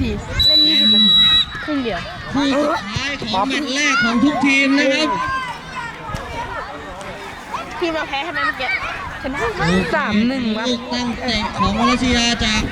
ที เล่นยี่สิบนาทีครึ่งเดียวคู่สุดท้ายของแมตช์แรกของทุกทีมนะครับทีมเราแพ้ใช่ไหมเมื่อกี้ชนะสามหนึ่งวะลูกตั้งเตะของรัสเซียจาก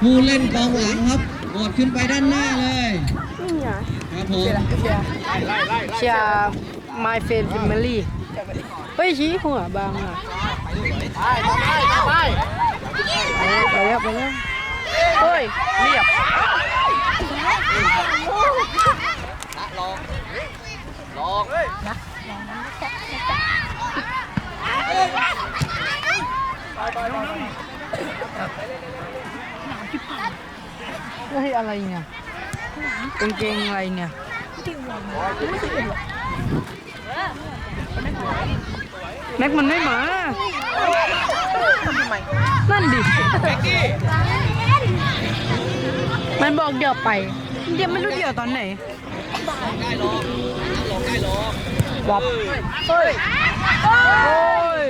ผู้เล่นกองหลังครับโดดขึ้นไปด้านหน้าเลยนี่ไงครับผมเชียร์ my friend family เฮ้ยชี้หัวบางอะไปแล้วไปแล้ว เฮ้ยเรียบเฮ้ยอะไรเนี่ยกางเกงอะไรเนี่ยแม็กมันไม่มานั่นดิมั นบอกเดี๋ยวไป เดี๋ยวไม่รู้เดี๋ยวตอนไหนวับเฮ้ยโอ้ย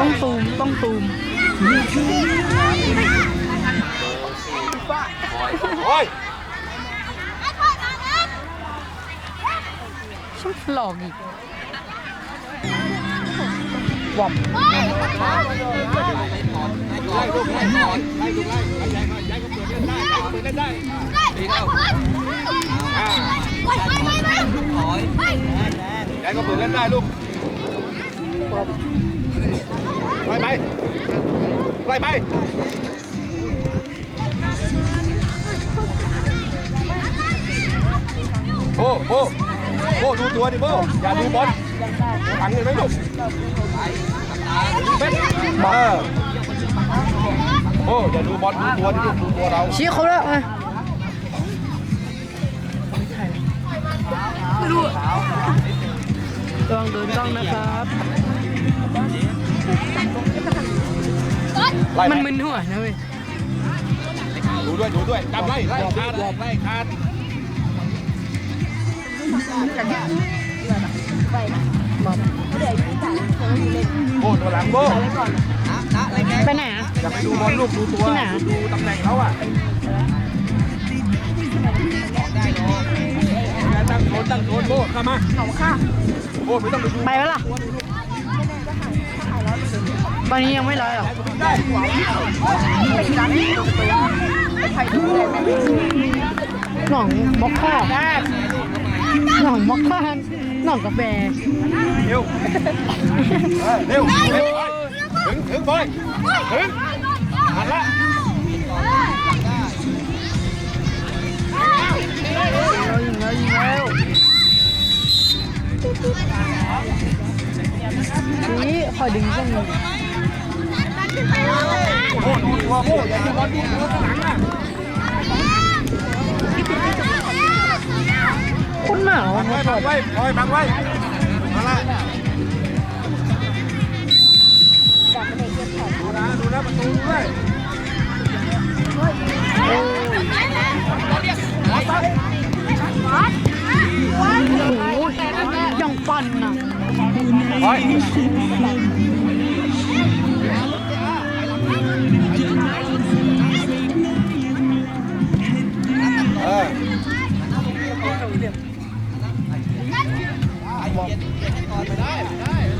ต้องตูมต้องตูมโอ้ยช่างหลอกอีกวับ ไล่ลูกไล่ก่อนไล่ลูกไล่ไล่ย้ายมาย้ายก็เปิดเล่นได้เปิดเล่นได้ดีแล้วอ่าย้ายก็เปิดเล่นได้ลูกไล่ไปไล่ไปโอ้โอ้โอ้ดูตัวดิโบอย่าดูบอลขังเลยไหมลูกเป็นเออ โอ้อย่าดูบอลดูตัวดิลูกดูตัวเราชี้เขาแล้วอะลองเดินกล้องนะครับไล่มันไปมึนหัวนะเว้ยดูด้วยดูด้วยจับไล่ไล่คาดไล่คาดโอ้ตัวหลังโบไปไหนอะ อย่าไปดูบอลลูกดูตัวที่ไหนดูตำแหน่งเขาอะตั้งโซนตั้งโซนโบเข้ามาโบไม่ต้องไปดูไปแล้วล่ะ ตอนนี้ยังไม่ร้อยหรอได้หนองมอกค่าหนองมอกค่าหนองกาแฟเร็วเร็วเร็ว ถึงถึงบอยถึงหันละเรายิงแล้วยิงแล้วนี่ขอดึงตรงนี้โบดูตัวโบอย่าดูบอลดูตัวข้างหลังอะคุณหนาวอะไว้บังไว้บอยบังไว้ ดูนะดูนะประตูด้วยยังปั่นนะบอยเออเท่อะอยากยิงได้แบบน้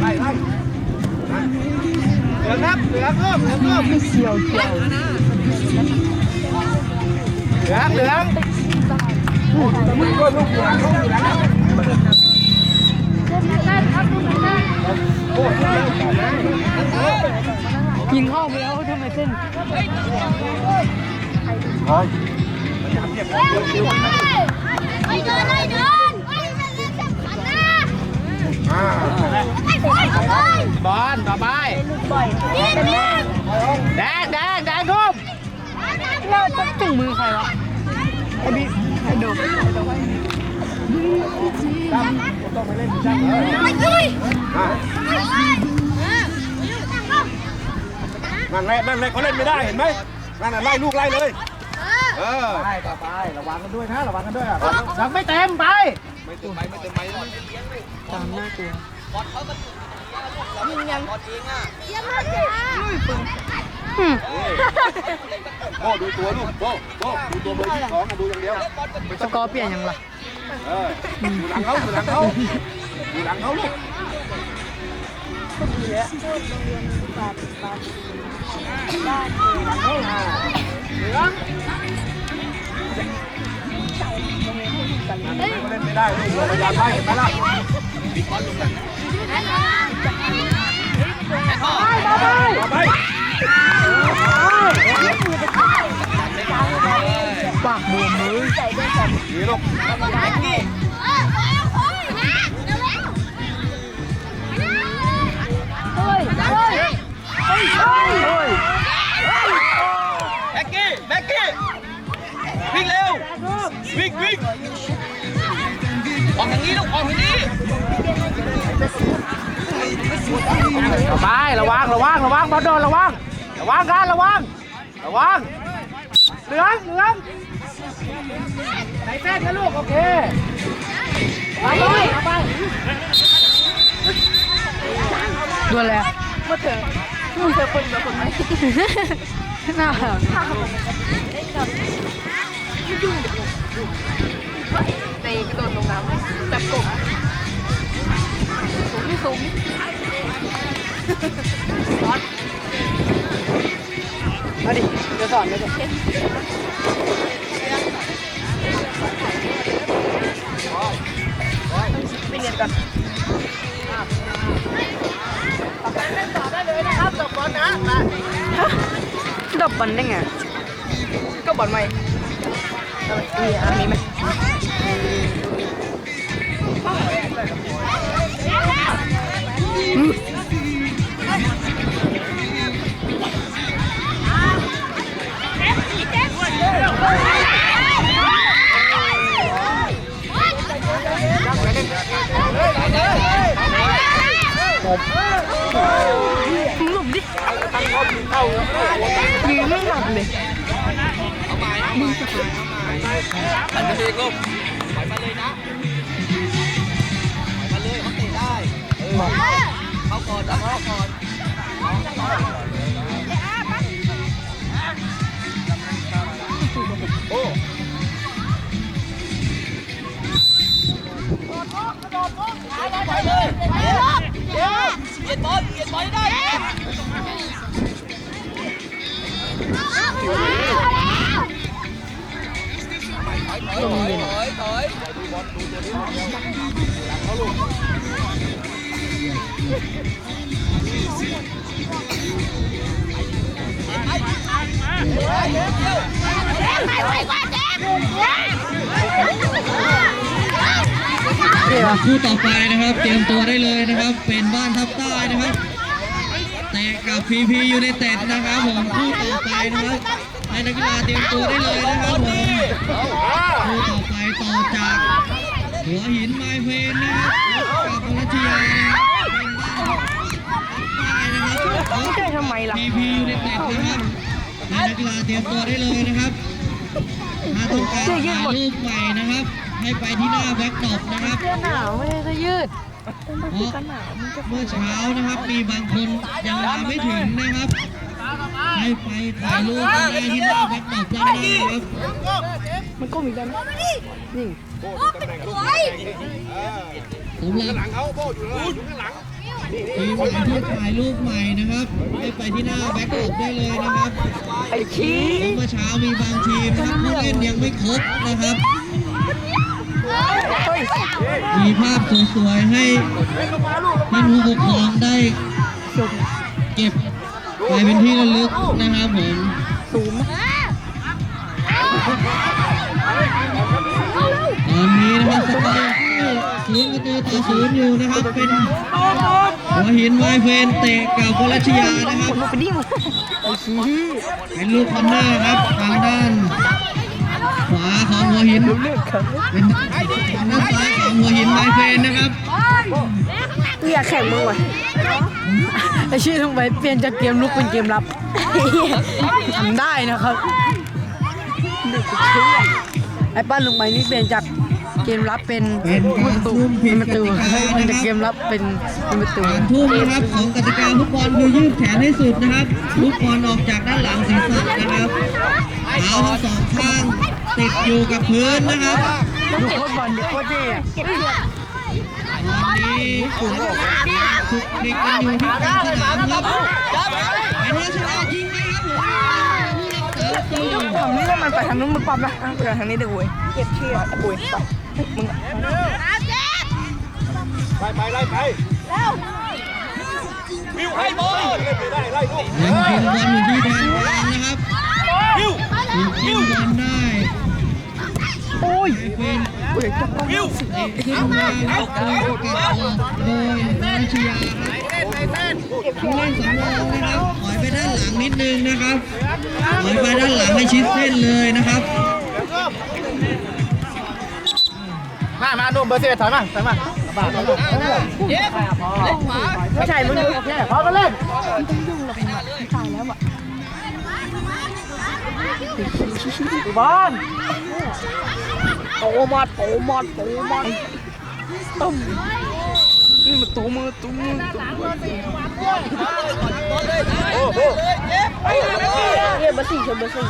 ไล่เหลืองครับเหลืองเพิ่ ยิงเข้าไปแล้วทำไมเส้นเฮ้ยไปเดินเลยเดินไปเล่นเล่นสำคัญนะอ่าไอ้บอลบอลต่อไปยิงยิงแดงแดงแดงทุ่มเราจะจุ่งมือใครวะไอ้บิ๊กไปยุย นั่นแหละนั่นแหละเขาเล่นไม่ได้เห็นไหมนั่นน่ะไล่ลูกไล่เลย เออ ไปต่อไประวังกันด้วยนะระวังกันด้วยอะยังไม่เต็มไป ไม่เต็มไปไม่เต็มไปแล้วตามน่ากลัวอืม โบ้ดูตัวลูกโบ้โบ้ดูตัวเบอร์ที่สองนะดูอย่างเดียวสกอร์เปลี่ยนยังล่ะเออดูหลังเขาดูหลังเขาดูหลังเขาลูกเขาเล่นไม่ได้ลูกเราพยายามไล่เห็นไหมล่ะต่อไปป ปากบวมเลยดีลูกแบ็กกี้แบ็กกี้วิ่งเร็ววิ่งวิ่งออกทางนี้ลูกออกทางนี้ ต่อไประวังระวังระวังบอลโดนระวังระวังกันระวังระวังเหลืองเหลืองไหนเส้นนะลูกโอเคไปเลยเอาไปดวลแล้วมาเถอะมึงเจอคนเดียวคนไหมน่ารัก มาดิเดี๋ยวสอนเดี๋ยวสอนดับบอลได้ไง ก็บอลไม่มีอะมีไหมหลุมดิยืนไม่หลับเลยหันไปเองลูกปล่อยมาเลย เออเขาก่อนแล้วเขาก่อนเปลี่ยนบ คู่ต่อไปนะครับ เตรียมตัวได้เลยนะครับ เป็นบ้านทับใต้นะครับเตะกับพีพียูไนเต็ดนะครับผมคู่ต่อไปนะครับให้นักกีฬาเตรียมตัวได้เลยนะครับผมคู่ต่อไปต่อจากหัวหินไมเฟนนะครับกับปรัชญานะครับ ไม่ใช่ทำไมล่ะ พีพียูไนเต็ดนะครับให้นักกีฬาเตรียมตัวได้เลยนะครับถ้าต้องการถ่ายรูปใหม่นะครับ ให้ไปที่หน้าแบ็คดรอปนะครับเสื้อหนาวไม่ได้เสื้อยืดเพราะเมื่อเช้านะครับมีบางคนยังมาไม่ถึงนะครับ ให้ไปถ่ายรูปกันได้ที่หน้าแบ็คดรอปได้นะครับมันก็มีกันนี่สำหรับหลังเขาโบ้อยู่เลยอยู่ข้างหลัง ทีมงานที่ถ่ายรูปใหม่นะครับให้ไปที่หน้าแบ็คดรอปได้เลยนะครับไอ้ชี้เพราเมื่อเช้ามีบางทีมนะครับผู้เล่นยังไม่ครบนะครับมีภาพสวยๆให้ท่านผู้ปกครองได้เก็บไปเป็นที่ระลึกนะครับผมสูงไหมตอนนี้นะครับสกอร์ศูนย์ประตูต่อศูนย์อยู่นะครับเป็น หัวหินไวเฟนเตะกับวรัชยานะครับมันไปดิ้งไอ้ชี้เป็นลูกคอนเนอร์ครับทางด้านขวาาของหัวหินเป็นทางด้านซ้ายของหัวหินไมเฟนนะครับกูอยากแข่งมึงว่ะไอชื่อลงไปเปลี่ยนจากเกมลุกเป็นเกมรับทำได้นะครับไอ้ป้านลงไปนี่เปลี่ยนจาก เกมรับเป็นเป็นปการระตูทุ่มผิเป็ดนประกตูติกามันนะจากคเกรับมรับเป็นเป็นประตูการทุ่มนะครับของกติกาฟุตบอลคือยืดแขนให้สุดนะครับลูกบอลออกจากด้านหลังศีรษะนะครับเท้าทั้งสองข้างติดอยู่กับพื้นนะครับดูโคตรบอลดิโคตรเท่อะตอนนี้ถูกถูกเด็กกันอยู่ที่กลางสนามครับเป็นราชนายิง มันไปทางนู้นมึงปั๊มนะไปทางนี้เดี๋ยวกูเก็บเชือกปุ้ยปั๊บมึงไล่ไปไล่ไปวิวให้บอลเล่นไม่ได้ไล่ลูกยังกินบอลอยู่ที่แดนกลางนะครับวิวถูกกินบอลได้โอ้ยเป็นกูอยากจะปั๊มวิวขึ้นมาครับโดยประกาโดยราชยาครับ เล่นสำรองนะครับถอยไปด้านหลังนิดนึงนะครับถอยไปด้านหลังให้ชิดเส้นเลยนะครับ มามาดูเบอร์สิบเอ็ดถอยมาถอยมาบ้าไม่ใช่มึงดูพอมาเล่นบอลโตมาโตมาโตมาตึ้ม นี่มันตมือตุ้มมือตุ้มมือโอ้โหเนี่ยเบอร์สี่ชนเบอร์สี่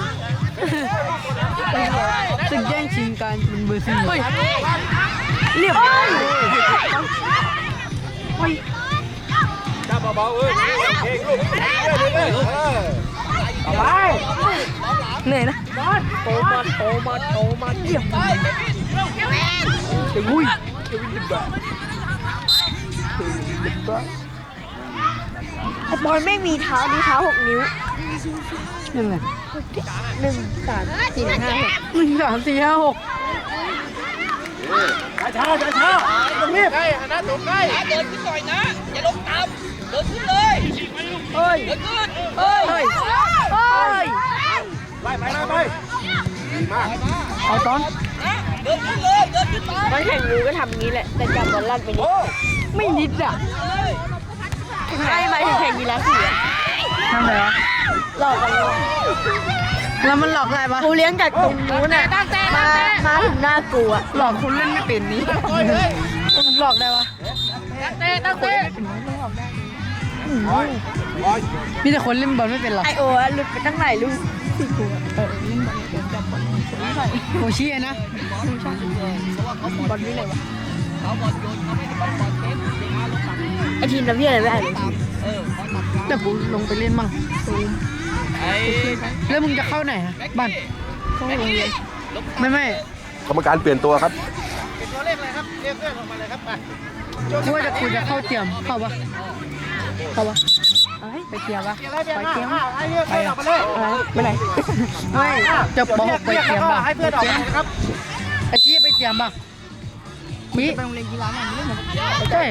ศึกแย่งชิงกันเป็นเบอร์สี่เรียบร้อยจับเบาๆเอ้ยเก่งลูกเก่งลูกเออต่อไปเหนื่อยนะโตมาโตมาโตมาเยี่ยมอุ้ย ไอ้บอลไม่มีเท้ามีเท้าหกนิ้วนั่นแหละหนึ่งสามสี่ห้าหกหนึ่งสามสี่ห้าหกช้าช้าช้าต้องรีบใกล้นะถูกใกล้เฮ้ยเฮ้ยเฮ้ยไล่ไปไล่ไปดีมากเอาตอนบอลแข่งงูก็ทำงี้แหละแต่จับบอลลั่นไปนิดโอ้ ไม่นิดอะไม่หมายถึงแข่งกีฬาสีอะทำไงวะหลอกกันเลยแล้วมันหลอกอะไรปะกูเลี้ยงจากตรงนู้นน่ะมามาถึงหน้ากูอะหลอกคุณเล่นไม่เป็นนี้หลอกได้ปะบอยบอยมีแต่คนเล่นบอลไม่เป็นหรอไอโอะหลุดไปตั้งหลายลูกโอชินะไอทีมทำพี่อะไรไม่ได้เลยแต่กูลงไปเล่นมั่งแล้วมึงจะเข้าไหนฮะบ้านเข้าโรงเรียนไม่ไม่กรรมการเปลี่ยนตัวครับตัวเลขอะไรครับเรียกเพื่อนออกมาเลยครับไปกูว่าจะกูจะเข้าเตรียมเข้าปะเข้าปะไปเตรียมปะอะไรเปลี่ยนไปมาเตรียมให้เพื่อนออกมาเลยอะไรไปไหนไม่จะปหกไปเตรียมปะให้เพื่อนออกมาครับไอ้ชี้ไปเตรียมปะ มีไปโรงเรียนกีฬามันไม่เหมือนใช่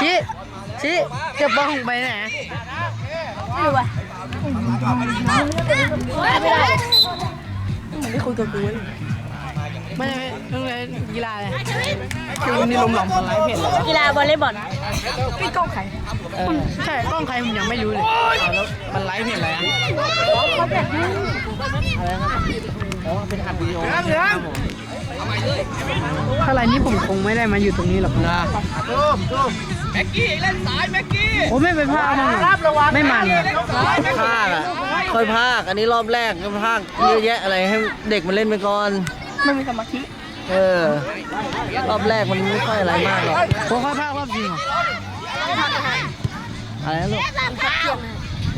ชี้ชี้จะปหกไปไหนไม่รู้ว่ะไม่ได้มันไม่คุยกับกูเลยไม่ไม่โรงเรียนกีฬาเลยคือวันนี้ลมหลอมคนไร้เพจเหรอกีฬาวอลเลย์บอลพี่ก้องใครใช่กล้องใครผมยังไม่รู้เลยแล้วมันไลฟ์เพจอะไรอะเป็นอัดวิดีโอเหลืองเหลือง ถ้าไรนี้ผมคงไม่ได้มาอยู่ตรงนี้หรอกนะดูดูโอ้ไม่เป็นภาพมั้งรับระวังไม่มันอะภาคอะค่อยภาคอันนี้รอบแรกก็ภาคเยอะแยะอะไรให้เด็กมันเล่นไปก่อน ไม่มีสมาธิเออ รอบแรกมันไม่ค่อยอะไรมากหรอกผมค่อยภาครอบจริงเหรออะไรนะลูก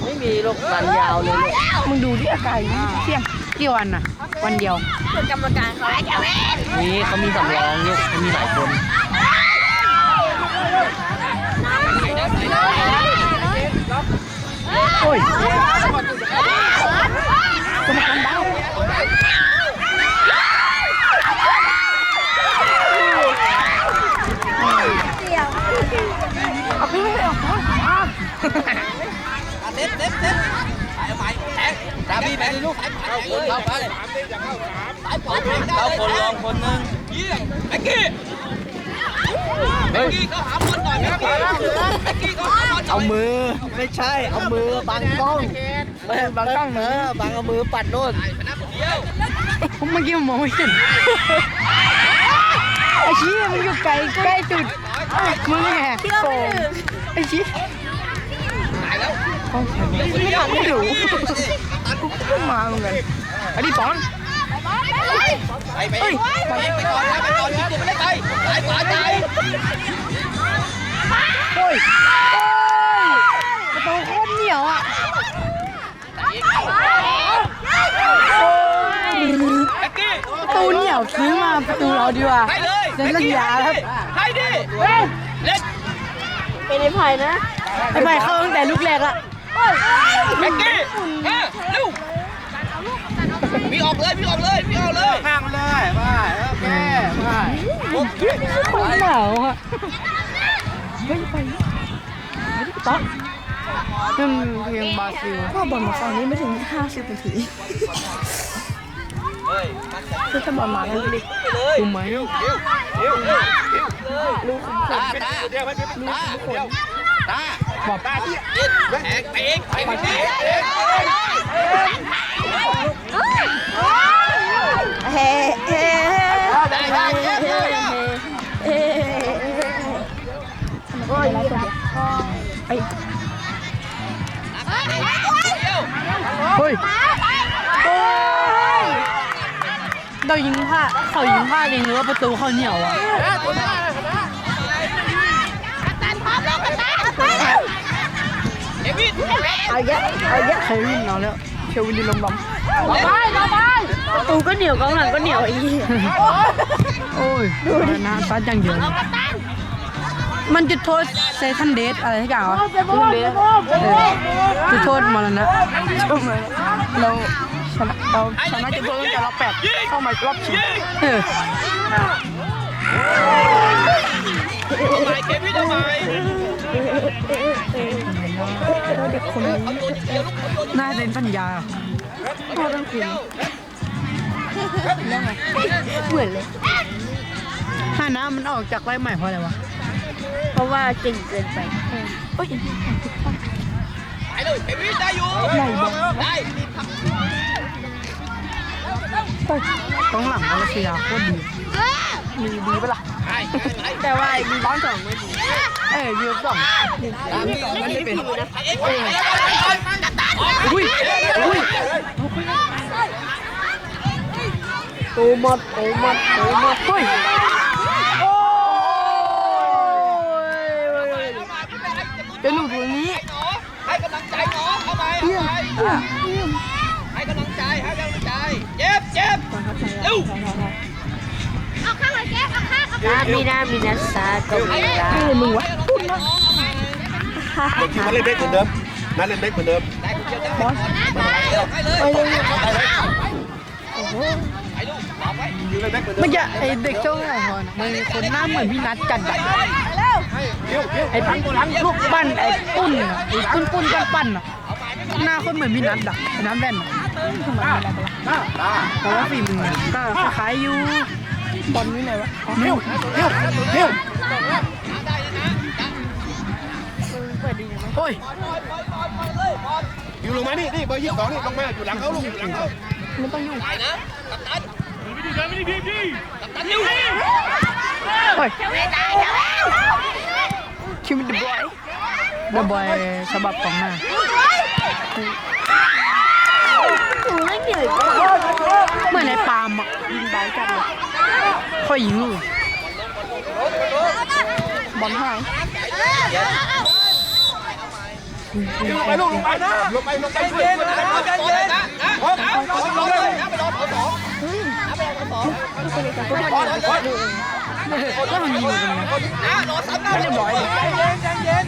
ไม่มีลูกรันยาวเลยลูกมึงดูที่อากาศเที่ยงกี่วันน่ะ วันเดียวส่วนกรรมการเขานี่เขามีสำรองลูกเขามีหลายคนโอ้ย ตามพี่ไปเลยลูกเอาคนลองคนนึงแม็กกี้แม็กกี้ก็หาบอลหน่อยแม็กกี้แม็กกี้ก็หาบอลหน่เอามือไม่ใช่เอามือบังกล้องไม่บังกล้องเออบังเอามือปัดโน่นเมื่อกี้ผมมองไม่เห็นไอ้ชี้มันอยู่ไกลใกล้จุดมึงไงโป่งไอ้ชี้ไม่ทำ ไม่รู้กูมาเหมือนกันไอ้ดิปอนไปไปไปไปก่อนนะไปก่อนยิงตัวไม่ได้ไปสายขวาใจโอ้ยประตูโคตรเหนียวอะแม็กกี้ประตูเหนียวซื้อมาประตูเราดีกว่าให้เลยเล่นเล่นยาครับให้ดิเล่นไอ้ไผ่เข้าตั้งแต่ลูกแรกอะ แม็กกี้มาเร็วมีออกเลยมีออกเลยมีออกเลยข้างเลยไปโอเคไปโคตรหนาวอะเฮ้ยไปต๊อกเรื่องเพลงบราซิลพ่อบอลมาฝั่งนี้ไม่ถึง50นาทีคือถ้าบอลมาแล้วดิดูไหมตาตาเดียวเดียว ตาเดียวตาบอกตาที่แอกไปเองไปไปเฮ้เฮ้ได้ได้เย้เย้เฮ้โอ้ยเดียวเฮ้ยเรายิงผ้าเขายิงผ้าเองหรือว่าประตูเขาเหนียวอะ เอวินเอาเยอะเอาเยอะเควินเอาแล้วเควินดีลมบอมประตูก็เหนียวกองหลังก็เหนียวไอ้ยี่โอ้ยนะซัดอย่างเดียวเลยมันจะโทษเซทันเดสอะไรทุกอย่างวะจะโทษมรณะเราชนะเราชนะจะโทษตั้งแต่รอบแปดเข้ามารอบชิงเออทำไมเควินทำไม น่าเซ็นสัญญาเหมือนเลยถ้าน้ำมันออกจากไรใหม่เพราะอะไรวะ เพราะว่าเก่งเกินไปไปเลยเควินได้อยู่ได้ต้องหลังมาเลเซียโคตรดี มีดีปะล่ะ แต่ว่ามีบ้านสองไม่ดีเอ้ยยืนสองไม่ได้เป็นไปเองไปเองอุ้ยอุ้ยตูมดตูมดตูมดเฮ้ยจะลูกตรงนี้ให้กำลังใจน้องเข้าไปเข้าไปให้กำลังใจให้กำลังใจเจ็บเจ็บเร็ว เอาข้างเลยแจ๊เอามีนามีนาซาโกมีนามึงวะมาเล่นเด็กเหมือนเดิมนั่นเล่นเด็กเหมือนเดิมบอสไปเลยไปเลยไปเลยไปลูกบอกไว้อยู่เล่นเด็กเหมือนเดิเมื่มอกี้ไอเด็กเจ้าไอ้พอนมันคนหน้าเหมือนพี่นัทจัดอะไอ้ปั้นปั้นลูกปั้นไอ้ปุ้นไอ้ปุ้นปุ้นปั้นปั้นหน้าคนเหมือนพี่นัทอะน้ำแว่นอะแต่ว่าฝีมือก็คล้ายอยู่ บอลนี่ไหนวะอ๋อเฮ้ยเฮ้ยเฮ้ยโอ้ยอยู่ลงมานี่นี่เบอร์ยี่สิบสองนี่ลงมาอยู่หลังเขาลูกอยู่หลังเขาไม่ต้องยุ่งไปนะกัปตันกัปตันเร็วโอ้ยคิวเดอะบอยเดอะบอยฉบับของหน้าตูไม่ เหนื่อยเหมือนไอ้ปาล์มอะยิงได้จัดเลยค่อยยิงลูกบอลห่างไปลงไปนะลงไปลงไปช่วยเย็นนะใจเย็นนะนะลงเลยนะไปรอสองนะไปรอสองพอพอก็มันยิงอยู่ตรงนี้นะรอสามนะเรียบร้อยใจเย็นใจเย็น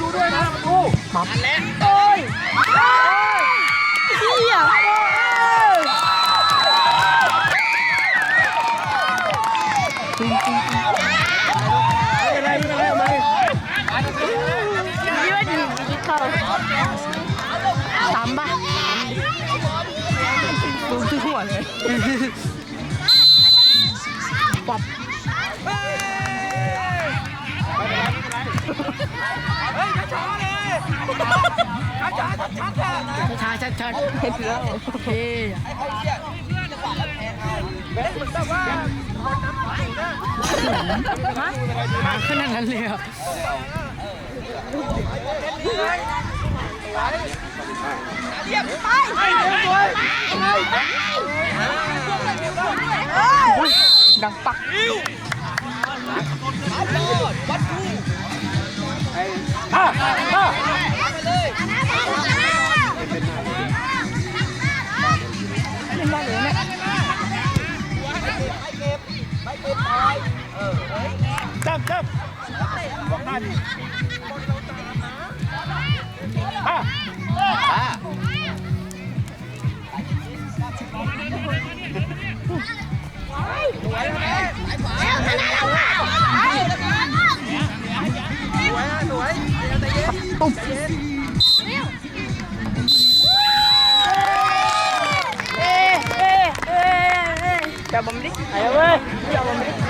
ดูด้วยนะดูมับนั่นแหละเฮีย จริงจริงอะไรไม่เป็นไรไม่เป็นไรยี่ว่าดีดีเข้าสามป่ะดูที่หัวเลยป๊อปเฮ้ยช้าเลยช้าชัดๆอะ ช้าชัดชัดเห็นแล้วโอเคเฮ้ยเหมือนแบบว่ามาขนาดนั้นเลยเหรอเยี่ยมไปดังปักอะอ่ บอกหน้าดิอะอะจับผมดิไปเลยจับผมดิ